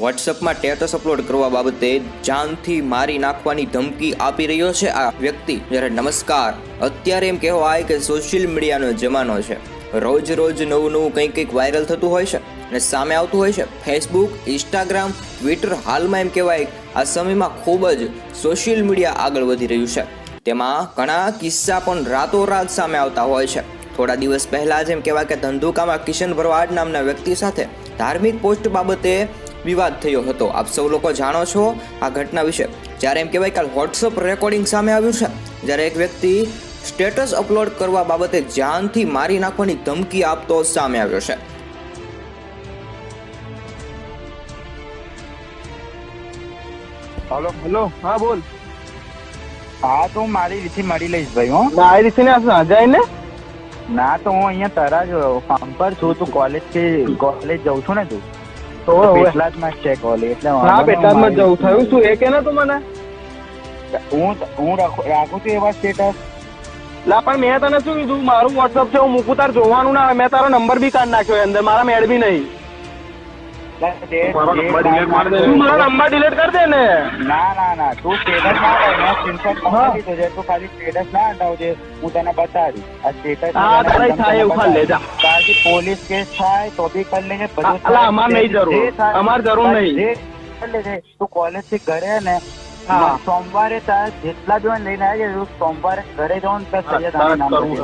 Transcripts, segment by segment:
વોટ્સઅપમાં status upload કરવા બાબતે જાનથી મારી નાખવાની ધમકી આપી રહ્યો છે આ વ્યક્તિ. જ્યારે નમસ્કાર, અત્યારે એમ કહેવાય કે સોશિયલ મીડિયાનો જમાનો છે. રોજ રોજ નવું નવું કંઈક કંઈક વાયરલ થતું હોય છે અને સામે આવતું હોય છે. ફેસબુક ઇન્સ્ટાગ્રામ ટ્વિટર હાલમાં એમ કહેવાય આ સમયમાં ખૂબ જ સોશિયલ મીડિયા આગળ વધી રહ્યું છે. તેમાં ઘણા કિસ્સા પણ રાતોરાત સામે આવતા હોય છે. થોડા દિવસ પહેલાં જ એમ કહેવાય કે ધંધુકામાં કિશન ભરવાડ નામના વ્યક્તિ સાથે ધાર્મિક પોસ્ટ બાબતે વિવાદ થયો હતો. આપ સૌ લોકો જાણો છો આ ઘટના વિશે. જ્યારે એમ કહેવાય કાલ વોટ્સઅપ રેકોર્ડિંગ સામે આવ્યું છે જ્યારે એક વ્યક્તિ સ્ટેટસ અપલોડ કરવા બાબતે જાનથી મારી નાખવાની ધમકી આપતો સામે આવ્યો છે. હલો હેલો હા બોલ. હા તો હું મારી રીતે મળી લઈશ ભાઈ હો. મારી રીતે ને આ જાય ને? ના તો હું અહીંયા તારા જ ફાર્મ પર છું. તું કોલેજથી કોલેજ જઉં છું ને તું? માં જ છે કોલેજ એટલે હા વાંધો નહીં, જવું થયું. શું એ કે ને તું મને? હું હું રાખું રાખું છું એવા સ્ટેટસ લા પણ મેં તને શું કીધું? મારું વોટ્સઅપ છે હું મૂકું તાર જોવાનું ના મેં તારો નંબર બી કાઢ નાખ્યો અંદર. મારા મેળ બી નહીં. તું મારો નંબર ડિલીટ કરી દે ને. ના ના ના તું સ્ટેટસ ના હટાવ મેં સ્ક્રીનશોટ હા. દીધો છે. તું ખાલી સ્ટેટસ ના હટાવજે. હું તને બતાવી આ સ્ટેટસ હા, તારે થાય એવું. ખાલી જા. કે પોલીસ કેસ થાય તો બી કરી લેજે બધું અલા, નહીં જરૂર. અમારે જરૂર નહીં. કરી લેજે તું કોલેજથી ઘરે ને સોમવારે તાર જેટલા બી લઈને આવી તું સોમવારે ઘરે જવાનું તો સૈયદ અત્યારે.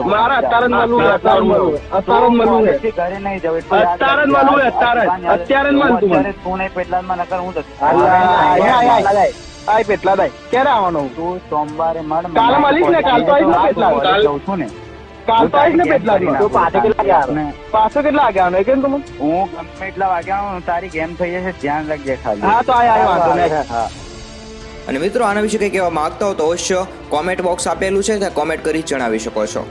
મારે મળવું મળવું મળવું ઘરે નહીં જવું એટલું અત્યારે મળવું મળતું મને. તું નહીં પેટલાદમાં નકર હું તો- આય પેટલા દાય ક્યારે આવવાનું તું સોમવારે મળ કાલે મળીશ ને? કાલ તો આવીશ ને પેટલા? કાલ- જઉં છું ને કાલ તો આવીશ ને પેટલા કરી તો પાછો કેટલા વાગે આવવાનો? પાછો કેટલા વાગે આવવાનો કેમ કે ને તું મને? હું ગમે એટલા વાગ્યા આવું, તારી ગેમ થઈ જશે ધ્યાન રાખજે ખાલી. હા તો આય આય વાંધો નહીં. હા. અને મિત્રો આના વિશે કંઈ કહેવા માંગતા હો તો અવશ્ય કોમેન્ટ બોક્સ આપેલું છે ત્યાં કોમેન્ટ કરી જણાવી શકો છો.